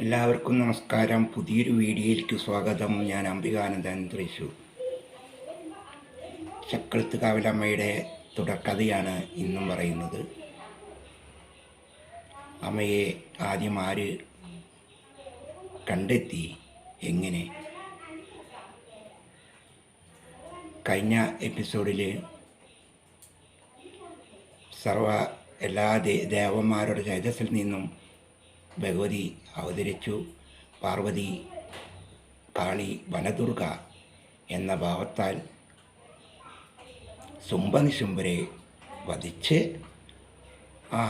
എല്ലാവർക്കും നമസ്കാരം. പുതിയൊരു വീഡിയോയിലേക്ക് സ്വാഗതം. ഞാൻ അംബികാനന്ദൻ തൃശൂർ. ചക്രത്ത് കാവലമ്മയുടെ തുടർക്കഥയാണ് ഇന്നും പറയുന്നത്. അമ്മയെ ആദ്യം ആര് കണ്ടെത്തി? എങ്ങനെ? കഴിഞ്ഞ എപ്പിസോഡിൽ സർവ എല്ലാ ദേവന്മാരുടെ ചൈതസിൽ നിന്നും ഭഗവതി അവതരിച്ചു. പാർവതി കാളി വനദുർഗ എന്ന ഭാവത്താൽ ശുംഭനിശുംഭരെ വധിച്ച് ആ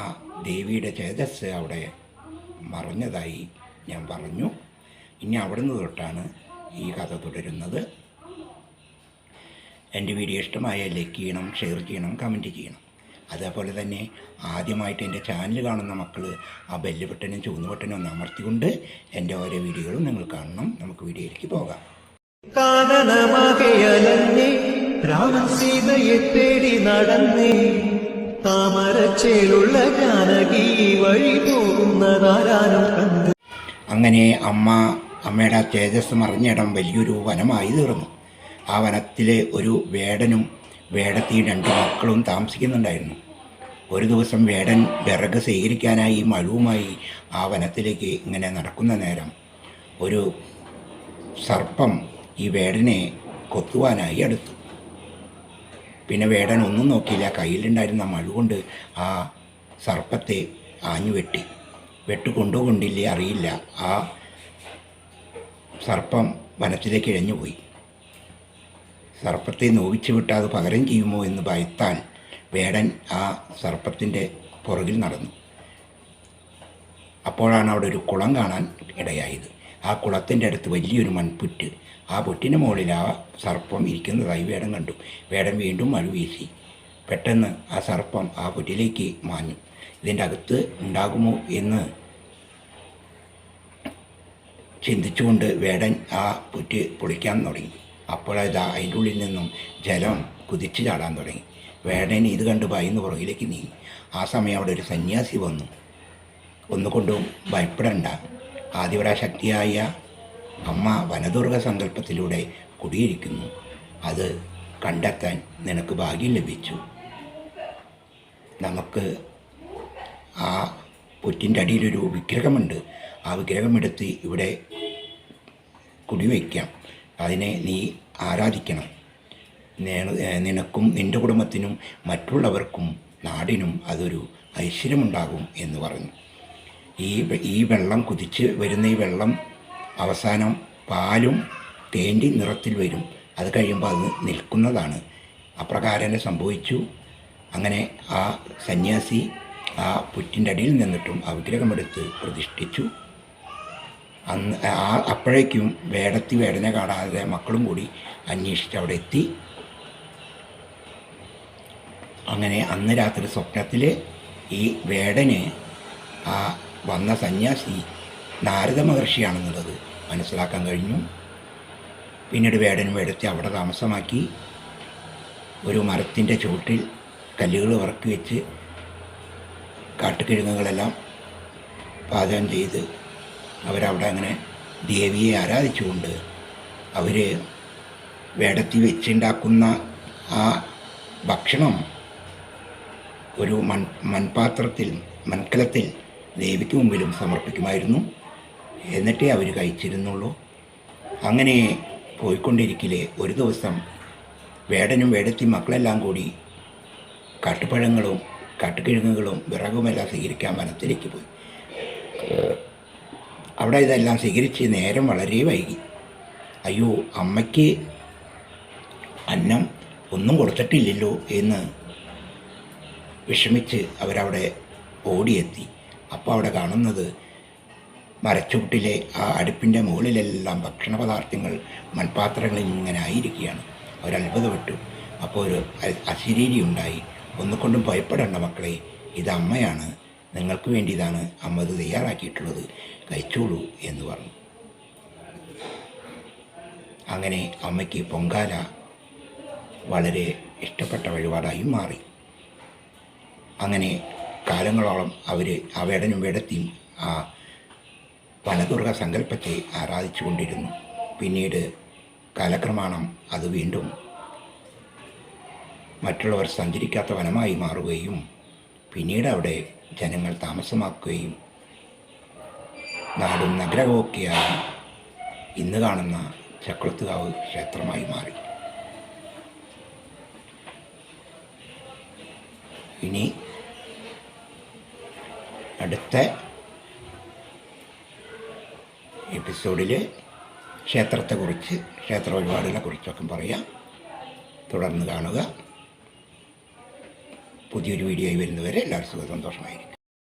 ദേവിയുടെ ചേതസ് അവിടെ മറഞ്ഞതായി ഞാൻ പറഞ്ഞു. ഇനി അവിടുന്ന് തൊട്ടാണ് ഈ കഥ തുടരുന്നത്. എന്റെ വീഡിയോ ഇഷ്ടമായ ലൈക്ക് ചെയ്യണം ഷെയർ ചെയ്യണം കമന്റ് ചെയ്യണം. അതേപോലെ തന്നെ ആദ്യമായിട്ട് എന്റെ ചാനൽ കാണുന്ന മക്കൾ ആ ബെല്ല് ബട്ടനും ചുവന്ന ബട്ടനും ഒന്ന് അമർത്തിക്കൊണ്ട് എന്റെ ഓരോ വീഡിയോകളും നിങ്ങൾ കാണണം. നമുക്ക് വീഡിയോയിലേക്ക് പോകാം. സീതയെ തേടി നടന്നേ. താമരച്ചേലുള്ള ജാനകി വഴി പോകുന്നതാരാനും കണ്ടു. അങ്ങനെ അമ്മ അമ്മയുടെ ആ തേജസ് മറിഞ്ഞിടം വലിയൊരു വനമായി തീർന്നു. ആ വനത്തിലെ ഒരു വേടനും വേടത്തി രണ്ട് മക്കളും താമസിക്കുന്നുണ്ടായിരുന്നു. ഒരു ദിവസം വേടൻ വിറക് സ്വീകരിക്കാനായി മഴുവുമായി ആ വനത്തിലേക്ക് ഇങ്ങനെ നടക്കുന്ന നേരം ഒരു സർപ്പം ഈ വേടനെ കൊത്തുവാനായി അടുത്തു. പിന്നെ വേടൻ ഒന്നും നോക്കിയില്ല. കയ്യിലുണ്ടായിരുന്ന മഴ കൊണ്ട് ആ സർപ്പത്തെ ആഞ്ഞു വെട്ടി വെട്ടു കൊണ്ടോ കൊണ്ടില്ലേ അറിയില്ല. ആ സർപ്പം വനത്തിലേക്ക് ഇഴഞ്ഞുപോയി. സർപ്പത്തെ നോവിച്ചു വിട്ടാൽ അത് പകരം ചെയ്യുമോ എന്ന് ഭയത്താൻ വേടൻ ആ സർപ്പത്തിന്റെ പുറകിൽ നടന്നു. അപ്പോഴാണ് അവിടെ ഒരു കുളം കാണാൻ ഇടയായത്. ആ കുളത്തിന്റെ അടുത്ത് വലിയൊരു മൺപുറ്റ്. ആ പുറ്റിന് മുകളിൽ ആ സർപ്പം ഇരിക്കുന്നതായി വേടൻ കണ്ടു. വേടൻ വീണ്ടും മഴ വീശി. പെട്ടെന്ന് ആ സർപ്പം ആ പുറ്റിലേക്ക് മാഞ്ഞു. ഇതിന്റെ അകത്ത് ഉണ്ടാകുമോ എന്ന് ചിന്തിച്ചുകൊണ്ട് വേടൻ ആ പുറ്റ് പൊളിക്കാൻ തുടങ്ങി. അപ്പോഴത് അതിന്റെ ഉള്ളിൽ നിന്നും ജലം കുതിച്ചു ചാടാൻ തുടങ്ങി. വേടൻ ഇത് കണ്ട് ഭയന്ന് പുറകിലേക്ക് നീങ്ങി. ആ സമയം അവിടെ ഒരു സന്യാസി വന്നു. ഒന്നുകൊണ്ടും ഭയപ്പെടണ്ട. ആദിപരാശക്തിയായ അമ്മ വനദുർഗ സങ്കല്പത്തിലൂടെ കുടിയിരിക്കുന്നു. അത് കണ്ടെത്താൻ നിനക്ക് ഭാഗ്യം ലഭിച്ചു. നമുക്ക് ആ പുറ്റിന്റെ അടിയിലൊരു വിഗ്രഹമുണ്ട്. ആ വിഗ്രഹമെടുത്ത് ഇവിടെ കുടിവയ്ക്കാം അതിനെ നീ ആരാധിക്കണം. നിനക്കും നിന്റെ കുടുംബത്തിനും മറ്റുള്ളവർക്കും നാടിനും അതൊരു ഐശ്വര്യമുണ്ടാകും എന്ന് പറഞ്ഞു ഈ ഈ വെള്ളം കുതിച്ച് വരുന്ന ഈ വെള്ളം അവസാനം പാലും തേണ്ടി നിറത്തിൽ വരും. അത് കഴിയുമ്പോൾ അത് നിൽക്കുന്നതാണ്. അപ്രകാരം സംഭവിച്ചു. അങ്ങനെ ആ സന്യാസി ആ പുറ്റിന്റെ അടിയിൽ നിന്നിട്ടും ആ വിഗ്രഹമെടുത്ത് പ്രതിഷ്ഠിച്ചു. അന്ന് ആ അപ്പോഴേക്കും വേടത്തി വേടനെ കാണാതെ മക്കളും കൂടി അന്വേഷിച്ച് അവിടെ എത്തി. അങ്ങനെ അന്ന് രാത്രി സ്വപ്നത്തിൽ ഈ വേടന് ആ വന്ന സന്യാസി നാരദ മഹർഷിയാണെന്നുള്ളത് മനസ്സിലാക്കാൻ കഴിഞ്ഞു. പിന്നീട് വേടനും വേടത്തി അവിടെ താമസമാക്കി. ഒരു മരത്തിന്റെ ചുവട്ടിൽ കല്ലുകൾ വറക്കി വെച്ച് കാട്ടുകിഴങ്ങുകളെല്ലാം പാചകം ചെയ്ത് അവരവിടെ അങ്ങനെ ദേവിയെ ആരാധിച്ചുകൊണ്ട് അവർ വേടത്തി വെച്ചുണ്ടാക്കുന്ന ആ ഭക്ഷണം ഒരു മൺ മൺപാത്രത്തിൽ മൺകലത്തിൽ ദേവിക്ക് മുമ്പിലും സമർപ്പിക്കുമായിരുന്നു. എന്നിട്ടേ അവർ കഴിച്ചിരുന്നുള്ളൂ. അങ്ങനെ പോയിക്കൊണ്ടിരിക്കലേ ഒരു ദിവസം വേടനും വേടത്തി മക്കളെല്ലാം കൂടി കാട്ടുപഴങ്ങളും കാട്ടുകിഴങ്ങുകളും വിറകുമെല്ലാം സ്വീകരിക്കാൻ വനത്തിലേക്ക് പോയി. അവിടെ ഇതെല്ലാം സ്വീകരിച്ച് നേരം വളരെ വൈകി. അയ്യോ അമ്മയ്ക്ക് അന്നം ഒന്നും കൊടുത്തിട്ടില്ലല്ലോ എന്ന് വിഷമിച്ച് അവരവിടെ ഓടിയെത്തി. അപ്പോൾ അവിടെ കാണുന്നത് മരച്ചുവട്ടിലെ ആ അടുപ്പിന്റെ മുകളിലെല്ലാം ഭക്ഷണ പദാർത്ഥങ്ങൾ മൺപാത്രങ്ങളിൽ ഇങ്ങനെ ആയിരിക്കുകയാണ്. അവർ അത്ഭുതപ്പെട്ടു അപ്പോൾ ഒരു അശരീരി ഉണ്ടായി ഒന്നുകൊണ്ടും ഭയപ്പെടേണ്ട മക്കളെ ഇത് അമ്മയാണ്. നിങ്ങൾക്ക് വേണ്ടി ഇതാണ് അമ്മ ഇത് തയ്യാറാക്കിയിട്ടുള്ളത്. കഴിച്ചോളൂ എന്ന് പറഞ്ഞു. അങ്ങനെ അമ്മയ്ക്ക് പൊങ്കാല വളരെ ഇഷ്ടപ്പെട്ട വഴിപാടായും മാറി. അങ്ങനെ കാലങ്ങളോളം അവർ ആ വേടനും വേടത്തിയും ആ വനദുർഗ സങ്കല്പത്തെ ആരാധിച്ചു കൊണ്ടിരുന്നു പിന്നീട് കാലക്രമാണം അത് വീണ്ടും മറ്റുള്ളവർ സഞ്ചരിക്കാത്ത വനമായി മാറുകയും പിന്നീട് അവിടെ ജനങ്ങൾ താമസമാക്കുകയും നാടും നഗരവുമൊക്കെയായി ഇന്ന് കാണുന്ന ചക്കുളത്തുകാവ് ക്ഷേത്രമായി മാറി. ഇനി അടുത്ത എപ്പിസോഡിൽ ക്ഷേത്രത്തെക്കുറിച്ച് ക്ഷേത്ര വഴിപാടുകളെ കുറിച്ചൊക്കെ പറയാം. തുടർന്ന് കാണുക. പുതിയൊരു വീഡിയോയിൽ വരുന്നവരെ എല്ലാവർക്കും സന്തോഷമായിരിക്കും.